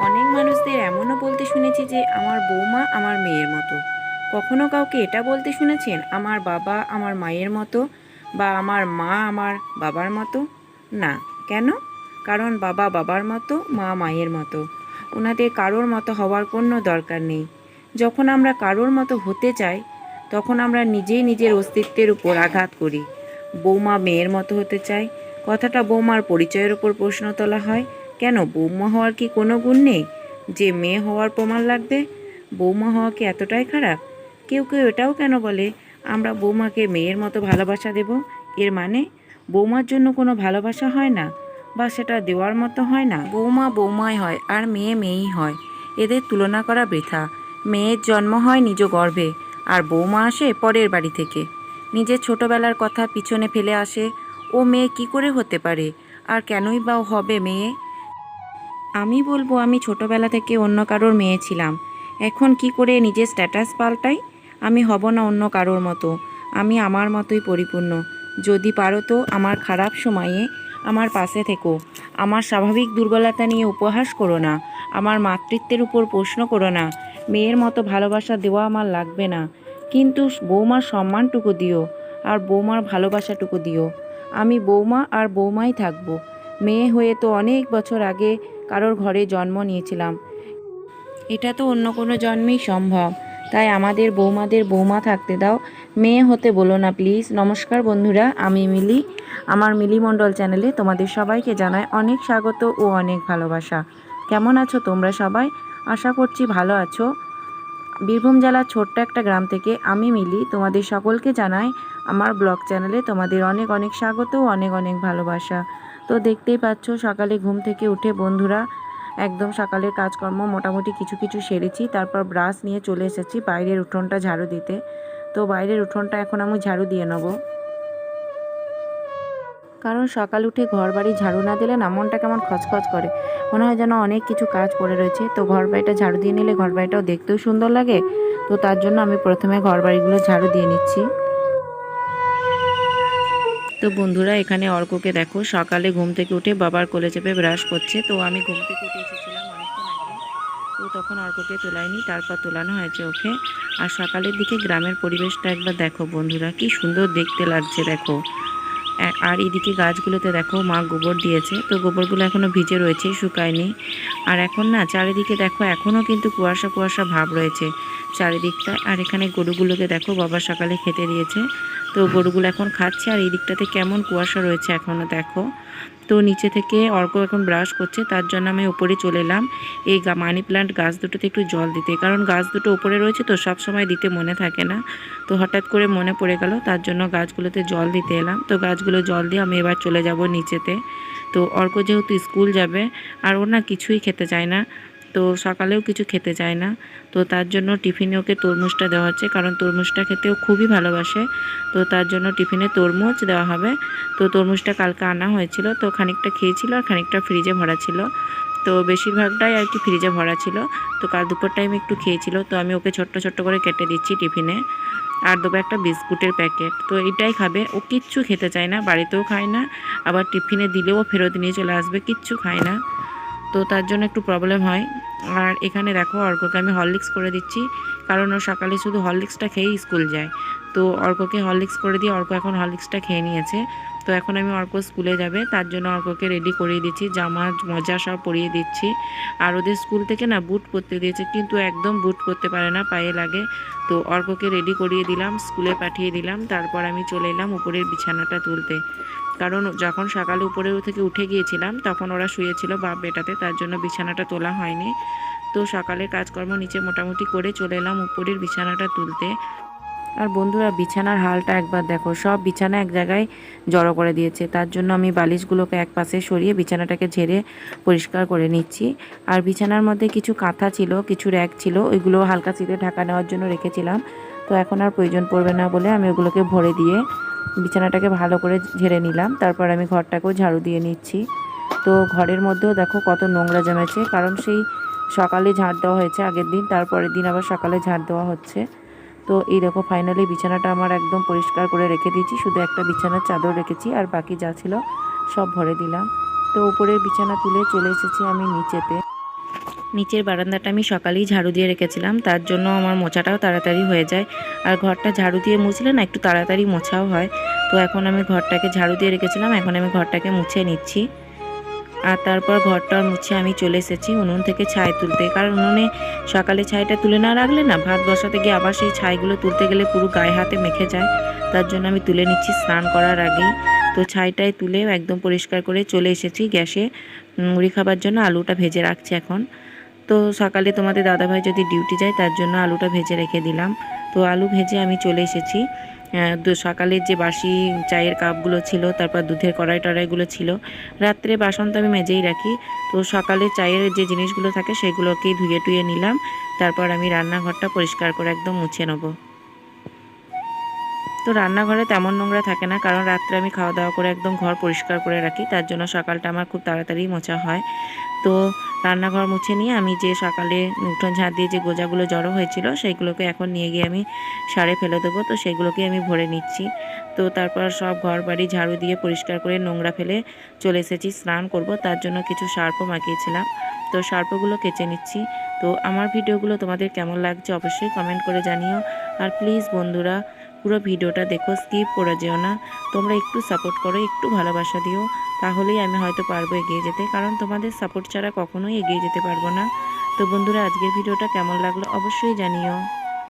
অনেক মানুষদের এমনও বলতে শুনেছি যে আমার বৌমা আমার মেয়ের মতো। কখনো কাউকে এটা বলতে শুনেছেন, আমার বাবা আমার মায়ের মতো বা আমার মা আমার বাবার মতো না। কেন? কারণ বাবা বাবার মতো, মা মায়ের মতো। ওনাদের কারোর মতো হওয়ার কোনো দরকার নেই। যখন আমরা কারোর মতো হতে চাই, তখন আমরা নিজেই নিজের অস্তিত্বের উপর আঘাত করি। বৌমা মেয়ের মতো হতে চায়। কথাটা বৌমার পরিচয়ের উপর প্রশ্ন তোলা হয়। কেন বৌমা হওয়ার কি কোনো গুণ নেই? যে মেয়ে হওয়ার প্রমাণ লাগবে? বৌমা হওয়া কি এতটাই খারাপ? কেউ কেউ এটাও কেন বলে, আমরা বৌমাকে মেয়ের মতো ভালোবাসা দেব এর মানে বৌমার জন্য কোনো ভালোবাসা হয় না, বা সেটা দেওয়ার মতো হয় না? বৌমা বৌমাই হয় আর মেয়ে মেয়েই হয়। এদের তুলনা করা বৃথা। মেয়ের জন্ম হয় নিজ গর্ভে, আর বৌমা আসে পরের বাড়ি থেকে। নিজের ছোটবেলার কথা পিছনে ফেলে আসে, ও মেয়ে কি করে হতে পারে? আর কেনই বা হবে মেয়ে? আমি বলব আমি ছোটবেলা থেকে অন্য কারোর মেয়ে ছিলাম। এখন কি করে নিজের স্ট্যাটাস পাল্টাই? আমি হব না অন্য কারোর মতো। আমি আমার মতোই পরিপূর্ণ। যদি পারো তো আমার খারাপ সময়ে আমার পাশে থেকো। আমার স্বাভাবিক দুর্বলতা নিয়ে উপহাস করো না। আমার মাতৃত্বের উপর প্রশ্ন করো না। মেয়ের মতো ভালোবাসা দেওয়া আমার লাগবে না। কিন্তু বৌমার সম্মানটুকু দিও আর বৌমার ভালোবাসাটুকু দিও। আমি বৌমা আর বৌমাই থাকব। মেয়ে হয়ে তো অনেক বছর আগে কারোর ঘরে জন্ম নিয়েছিলাম। এটা তো অন্য কোনো জন্মেই সম্ভব। তাই আমাদের বৌমাদের বৌমা থাকতে দাও। মেয়ে হতে বলো না প্লিজ নমস্কার বন্ধুরা, আমি মিলি। আমার মিলি মণ্ডল চ্যানেলে তোমাদের সবাইকে জানাই অনেক স্বাগত ও অনেক ভালোবাসা। কেমন আছো তোমরা সবাই? আশা করছি ভালো আছো। বীরভূম জেলার ছোট্ট একটা গ্রাম থেকে আমি মিলি তোমাদের সকলকে জানাই আমার ব্লগ চ্যানেলে তোমাদের অনেক অনেক স্বাগত ও অনেক অনেক ভালোবাসা। তো দেখতেই পাচ্ছ, সকালে ঘুম থেকে উঠে বন্ধুরা একদম সকালের কাজকর্ম মোটামুটি কিছু কিছু সেরেছি, তারপর ব্রাশ নিয়ে চলে এসেছি বাইরের উঠোনটা ঝাড়ু দিতে। তো বাইরের উঠোনটা এখন আমি ঝাড়ু দিয়ে নেব। কারণ সকাল উঠে ঘর বাড়ি ঝাড়ু না দিলে না, মনটা কেমন খচখচ করে। মনে হয় যেন অনেক কিছু কাজ পড়ে রয়েছে। তো ঘর বাড়িটা ঝাড়ু দিয়ে নিলে ঘর বাড়িটাও দেখতেও সুন্দর লাগে। তো তার জন্য আমি প্রথমে ঘর বাড়িগুলো ঝাড়ু দিয়ে নিচ্ছি। তো বন্ধুরা, এখানে অর্ককে দেখো, সকালে ঘুম থেকে উঠে বাবার কোলে চেপে ব্রাশ করছে। তো আমি ঘুম থেকে উঠে এসেছিলাম তো তখন অর্ককে তোলাইনি তারপর তোলানো হয়েছে ওকে। আর সকালের দিকে গ্রামের পরিবেশটা একবার দেখো বন্ধুরা, কি সুন্দর দেখতে লাগছে, দেখো। আর এদিকে গাছগুলোতে দেখো, মা গোবর দিয়েছে। তো গোবরগুলো এখনও ভিজে রয়েছে, শুকায়নি। আর এখন না, চারিদিকে দেখো এখনও কিন্তু কুয়াশা কুয়াশা ভাব রয়েছে চারিদিকটা আর এখানে গরুগুলোকে দেখো, বাবা সকালে খেতে দিয়েছে। তো গরুগুলো এখন খাচ্ছে আর এই দিকটাতে কেমন কুয়াশা রয়েছে এখনও দেখো। তো নিচে থেকে অর্ক এখন ব্রাশ করছে, তার জন্য আমি উপরে চলে এলাম। এই মানি প্লান্ট গাছ দুটোতে একটু জল দিতে, কারণ গাছ দুটো উপরে রয়েছে তো সব সময় দিতে মনে থাকে না। তো হঠাৎ করে মনে পড়ে গেল, তার জন্য গাছগুলোতে জল দিতে এলাম। তো গাছগুলো জল দিয়ে আমি এবার চলে যাব নিচেতে। তো অর্ক যেহেতু স্কুল যাবে, আর ও না কিছুই খেতে চায় না। তো সকালেও কিছু খেতে চায় না। তো তার জন্য টিফিনে ওকে তরমুজটা দেওয়া হচ্ছে, কারণ তরমুজটা খেতেও খুবই ভালোবাসে। তো তার জন্য টিফিনে তরমুজ দেওয়া হবে। তো তরমুজটা কালকে আনা হয়েছিল, তো খানিকটা খেয়েছিল আর খানিকটা ফ্রিজে ভরা ছিল। তো বেশিরভাগটাই আর কি ফ্রিজে ভরা ছিল। তো কাল দুপুর টাইমে একটু খেয়েছিল, তো আমি ওকে ছোট্ট ছোট্ট করে কেটে দিচ্ছি টিফিনে। আর দেবো একটা বিস্কুটের প্যাকেট। তো এটাই খাবে। ও কিচ্ছু খেতে চায় না, বাড়িতেও খায় না। আবার টিফিনে দিলেও ফেরত নিয়ে চলে আসবে, কিচ্ছু খায় না। তো তার জন্য একটু প্রবলেম হয়। আর এখানে দেখো অর্ককে আমি হরলিক্স করে দিচ্ছি, কারণ ও সকালে শুধু হরলিক্সটা খেয়েই স্কুল যায়। তো অর্ককে হরলিক্স করে দিয়ে অর্ক এখন হরলিক্সটা খেয়ে নিয়েছে। তো এখন আমি অর্ক স্কুলে যাবে, তার জন্য অর্ককে রেডি করিয়ে দিচ্ছি, জামা মজা সব পরিয়ে দিচ্ছি। আর ওদের স্কুল থেকে না বুট পরতে দিয়েছে, কিন্তু একদম বুট পরতে পারে না, পায়ে লাগে। তো অর্ককে রেডি করিয়ে দিলাম, স্কুলে পাঠিয়ে দিলাম, তারপর আমি চলে এলাম উপরের বিছানাটা তুলতে। কারণ যখন সকালে উপরে থেকে উঠে গিয়েছিলাম, তখন ওরা শুয়েছিল বাপ বেটাতে, তার জন্য বিছানাটা তোলা হয়নি। তো সকালের কাজকর্ম নিচে মোটামুটি করে চলে এলাম উপরের বিছানাটা তুলতে। আর বন্ধুরা, বিছানার হালটা একবার দেখো। সব বিছানা এক জায়গায় জড়ো করে দিয়েছে। তার জন্য আমি বালিশগুলোকে এক পাশে সরিয়ে বিছানাটাকে ঝেড়ে পরিষ্কার করে নিচ্ছি। আর বিছানার মধ্যে কিছু কাঁথা ছিল, কিছু র্যাক ছিল, ওইগুলো হালকা শীতে ঢাকা নেওয়ার জন্য রেখেছিলাম। তো এখন আর প্রয়োজন পড়বে না বলে আমি ওগুলোকে ভরে দিয়ে বিছানাটাকে ভালো করে ঝেড়ে নিলাম। তারপর আমি ঘরটাকেও ঝাড়ু দিয়ে নিচ্ছি। তো ঘরের মধ্যেও দেখো কত নোংরা জমেছে। কারণ সেই সকালে ঝাড় দেওয়া হয়েছে আগের দিন, তারপরের দিন আবার সকালে ঝাড় দেওয়া হচ্ছে। তো এই দেখো ফাইনালি বিছানাটা আমার একদম পরিষ্কার করে রেখে দিয়েছি। শুধু একটা বিছানার চাদর রেখেছি আর বাকি যা ছিল সব ভরে দিলাম। তো উপরের বিছানা তুলে চলে এসেছি আমি নিচেতে। নিচের বারান্দাটা আমি সকালেই ঝাড়ু দিয়ে রেখেছিলাম। তার জন্য আমার মোছাটাও তাড়াতাড়ি হয়ে যায়। আর ঘরটা ঝাড়ু দিয়ে মুছলে না একটু তাড়াতাড়ি মোছাও হয়। তো এখন আমি ঘরটাকে ঝাড়ু দিয়ে রেখেছিলাম। এখন আমি ঘরটাকে মুছে নিচ্ছি। আর তারপর ঘরটা মুছে আমি চলে এসেছি উনুন থেকে ছাই তুলতে। কারণ উনুনে সকালে ছাইটা তুলে না রাখলে না, ভাত বসাতে গিয়ে আবার সেই ছাইগুলো তুলতে গেলে পুরো গায়ে হাতে মেখে যায়। তার জন্য আমি তুলে নিচ্ছি স্নান করার আগেই। তো ছাইটাই তুলে একদম পরিষ্কার করে চলে এসেছি গ্যাসে। মুড়ি খাবার জন্য আলুটা ভেজে রাখছি এখন। তো সকালে তোমাদের দাদাভাই যদি ডিউটি যায়, তার জন্য আলুটা ভেজে রেখে দিলাম। তো আলু ভেজে আমি চলে এসেছি। সকালের যে বাসি চায়ের কাপগুলো ছিল, তারপর দুধের কড়াই টড়াইগুলো ছিল। রাত্রে বাসন তো আমি মেজেই রাখি। তো সকালে চায়ের যে জিনিসগুলো থাকে, সেগুলোকেই ধুয়ে টুয়ে নিলাম। তারপর আমি রান্নাঘরটা পরিষ্কার করে একদম মুছে নেব। তো রান্নাঘরে তেমন নোংরা থাকে না, কারণ রাত্রে আমি খাওয়া দাওয়া করে একদম ঘর পরিষ্কার করে রাখি, তার জন্য সকালটা আমার খুব তাড়াতাড়ি মোছা হয়। তো রান্নাঘর মুছে নিয়ে আমি যে সকালে উঠোন ঝাঁট দিয়ে যে গোজাগুলো জড়ো হয়েছিল, সেইগুলোকে এখন নিয়ে গিয়ে আমি সারে ফেলে দেবো, তো সেগুলোকে আমি ভরে নিচ্ছি। তো তারপর সব ঘর বাড়ি ঝাড়ু দিয়ে পরিষ্কার করে নোংরা ফেলে চলে এসেছি, স্নান করব, তার জন্য কিছু সার্পও মাখিয়েছিলাম তো সার্পগুলো কেচে নিচ্ছি। তো আমার ভিডিওগুলো তোমাদের কেমন লাগছে অবশ্যই কমেন্ট করে জানিও। আর প্লিজ বন্ধুরা পুরো ভিডিওটা দেখো স্কিপ করে যেও না। তোমরা একটু সাপোর্ট করো, একটু ভালোবাসা দিও, তাহলেই আমি হয়তো পারব এগিয়ে যেতে, কারণ তোমাদের সাপোর্ট ছাড়া কখনোই এগিয়ে যেতে পারব না। তো বন্ধুরা, আজকের ভিডিওটা কেমন লাগল অবশ্যই জানিও।